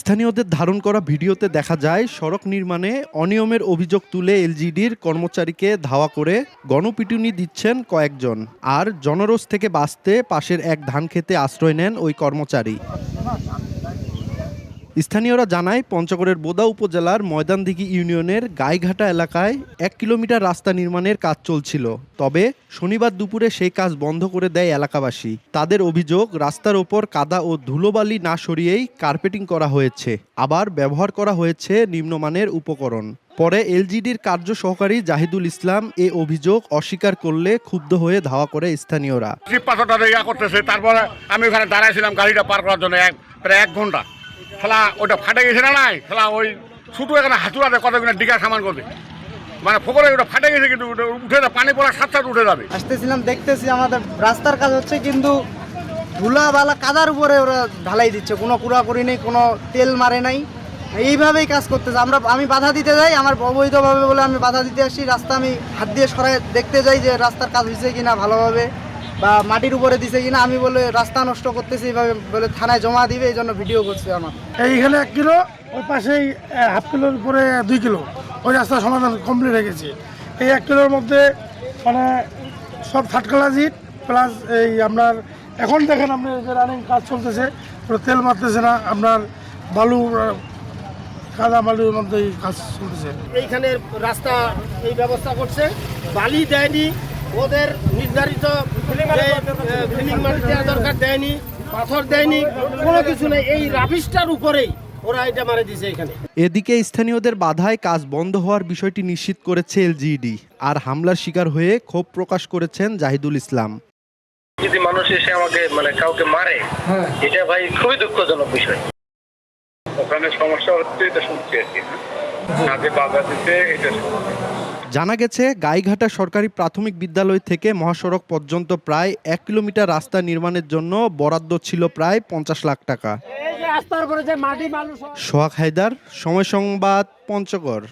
স্থানীয়দের ধারণ করা ভিডিওতে দেখা যায়, সড়ক নির্মাণে অনিয়মের অভিযোগ তুলে এলজিডির কর্মচারীকে ধাওয়া করে গণপিটুনি দিচ্ছেন কয়েকজন। আর জনরোষ থেকে বাঁচতে পাশের এক ধান খেতে আশ্রয় নেন ওই কর্মচারী। স্থানীয়রা জানায়, পঞ্চগড়ের বোদা উপজেলার ময়দানদিঘি ইউনিয়নের গাইঘাটা এলাকায় এক কিলোমিটার রাস্তা নির্মাণের কাজ চলছিল। তবে শনিবার দুপুরে সেই কাজ বন্ধ করে দেয় এলাকাবাসী। তাদের অভিযোগ, রাস্তার ওপর কাদা ও ধুলোবালি না সরিয়েই কার্পেটিং করা হয়েছে। আবার ব্যবহার করা হয়েছে নিম্নমানের উপকরণ। পরে এলজিডির কার্য সহকারী জাহিদুল ইসলাম এ অভিযোগ অস্বীকার করলে ক্ষুব্ধ হয়ে ধাওয়া করে স্থানীয়রা। করতেছে, তারপরে আমি ওখানে দাঁড়াইছিলাম গাড়িটা পার করার জন্য প্রায় এক ঘণ্টা। খেলা ওটা ফাটে গেছে না নাই? খেলা ওই শুধু এখানে হাতুড়াতে কতগুলো ডিগা সামান করবে। মানে ফোকরে ওটা ফাটে গেছে কিন্তু উঠে যাবে পানি পড়ার সাথে সাথে উঠে যাবে। আসতেছিলাম, দেখতেছি আমাদের রাস্তার কাজ হচ্ছে কিন্তু ধুলা বালা কাদার উপরে ওরা ঢালাই দিচ্ছে। কোনো কুড়া কুড়াকুড়ি নেই, কোনো তেল মারে নাই। এইভাবেই কাজ করতেছে। আমরা, আমি বাধা দিতে যাই, আমার অবৈধভাবে বলে আমি বাধা দিতে আসি। রাস্তা আমি হাত দিয়ে সরাই, দেখতে যাই যে রাস্তার কাজ হয়েছে কিনা ভালোভাবে। বা মাটির উপরে দিছে কিনা আমি বলে রাস্তা নষ্ট করতেছি এইভাবে বলে থানায় জমা দিবে এই জন্য ভিডিও করছে আমার। এইখানে এক কিলো ওই পাশেই হাফ কিলোর উপরে দুই কিলো। ওই রাস্তার সমাধান কমপ্লিট হয়ে গেছে। এই এক কিলোর মধ্যে মানে সব থার্ড ক্লাস ইট প্লাস এই আপনার এখন দেখেন আপনি যে রানিং কাজ চলতেছে পুরো তেল মারতেছে না আপনার বালু কাদা বালুর মধ্যে এই কাজ চলতেছে। এইখানে রাস্তা এই ব্যবস্থা করছে বালি দেয়নি ওদের নির্ধারিত ফিলিং মাটি দেওয়া দরকার দেয়নি পাথর দেয়নি কোনো কিছু নেই। এই রাবিশটার উপরেই ওরা এটা মারে দিছে এখানে। এদিকে স্থানীয়দের বাধায় কাজ বন্ধ হওয়ার বিষয়টি নিশ্চিত করেছে এলজিইডি আর হামলার শিকার হয়ে ক্ষোভ প্রকাশ করেছেন জাহিদুল ইসলাম। যদি মানুষ এসে আমাকে মানে কাউকে মারে এটা ভাই খুবই দুঃখজনক বিষয়। ওখানে সমস্যা হচ্ছে এটা শুনছি আর কি কাজে বাধা দিতে এটা জানা গেছে গাইঘাটা সরকারি প্রাথমিক বিদ্যালয় থেকে মহাসড়ক পর্যন্ত প্রায় এক কিলোমিটার রাস্তা নির্মাণের জন্য বরাদ্দ ছিল প্রায় পঞ্চাশ লাখ টাকা। সোহাগ হায়দার সময় সংবাদ পঞ্চগড়।